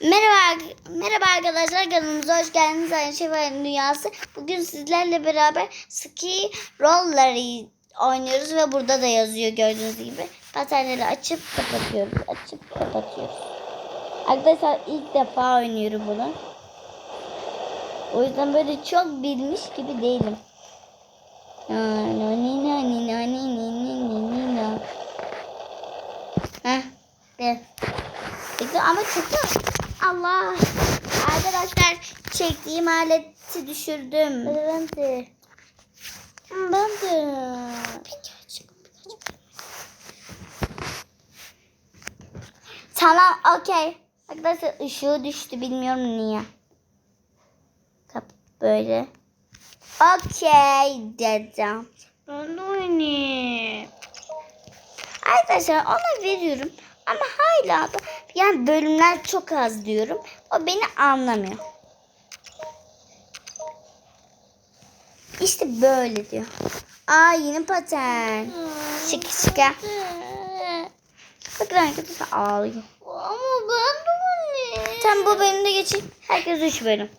Merhaba, merhaba arkadaşlar kanalımıza hoş geldiniz. Ayşe ve Dünyası. Bugün sizlerle beraber ski rolleri oynuyoruz ve burada da yazıyor gördüğünüz gibi. Patenleri açıp kapatıyoruz, açıp kapatıyoruz. Arkadaşlar ilk defa oynuyorum bunu. O yüzden böyle çok bilmiş gibi değilim. Heh. Bekle ama çıktı. Allah. Arkadaşlar çektiğim aleti düşürdüm. Ben de. Ben de. Tamam okey. Arkadaşlar ışığı düştü bilmiyorum niye. Böyle. Okey dedim. Ben de oynayayım. Arkadaşlar ona veriyorum. Ama hala da yani bölümler çok az diyorum. O beni anlamıyor. İşte böyle diyor. Aa yeni paten. Şık şık. Bakın arkadaşlar ağlıyor. Ama ben de anne. Tam bu bölümde geçeyim. Herkes üç bölüm.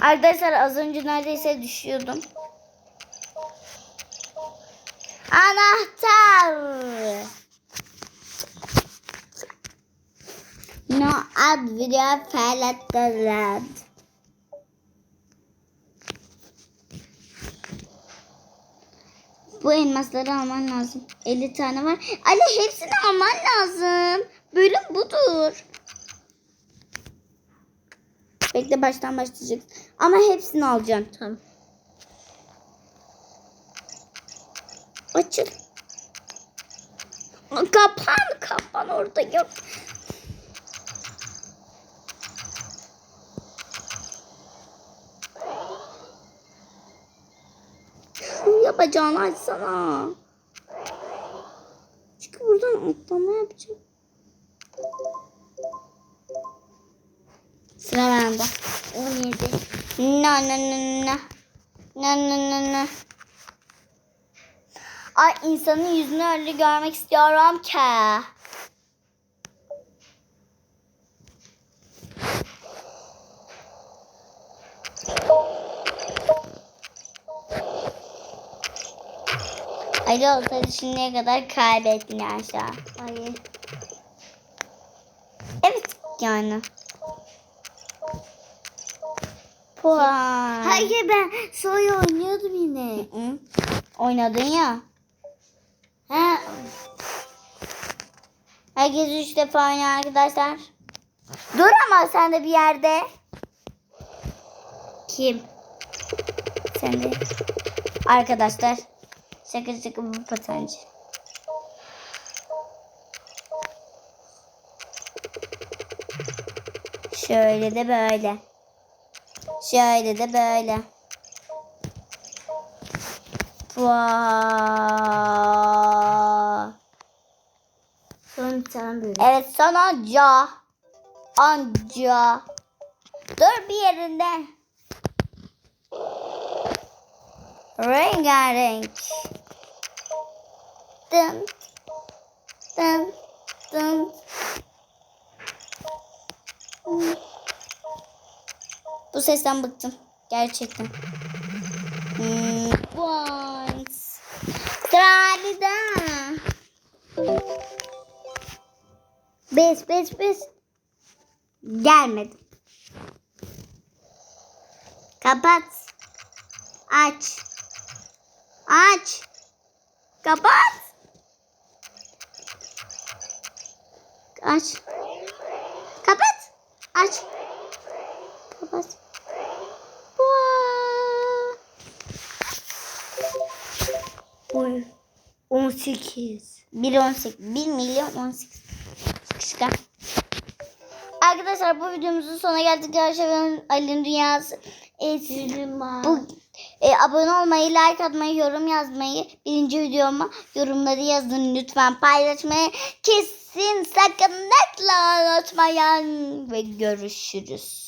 Arkadaşlar az önce neredeyse düşüyordum. Anahtar. No ad video felattalat. Bu elmasları alman lazım. 50 tane var. Ali hepsini alman lazım. Bölüm budur. Bekle baştan başlayacak. Ama hepsini alacaksın. Tamam. Açıl. Kapan kapan orada yok. Şu yapacağını açsana. Çünkü buradan atlama yapacağım. Sıra bende. 17. Na na na na. Na na na na. Ay insanın yüzünü öyle görmek istiyorum ki. Ali olsaydı şimdiye kadar kaybettin aşağı. Hayır. Evet yani. Puan. Hayır ben soy oynuyordum yine. Hı. Oynadın ya. Ha. Herkes üç defa oynuyor arkadaşlar. Dur ama sen de bir yerde. Kim? Sen de. Arkadaşlar. Şaka şaka bu patenci. Şöyle de böyle. Şöyle de böyle. Vaa. Son. Evet son anca. Anca. Dur bir yerinde. Rengarenk. Dın. Dın. Dın. Bu sesten bıktım. Gerçekten. Hmm. Points. Tralida. Bez bez bez. Gelmedim. Kapat. Aç. Aç. Kapat. Aç. Kapat. Aç. Kapat. 18. 1 18 1 milyon 18 Sıkışkan. Arkadaşlar bu videomuzun sonuna geldik. Arkadaşlar Ali'nin dünyası. E, bu e, abone olmayı, like atmayı, yorum yazmayı, birinci videoma yorumları yazın lütfen paylaşmayı kesin sakın unutmayın ve görüşürüz.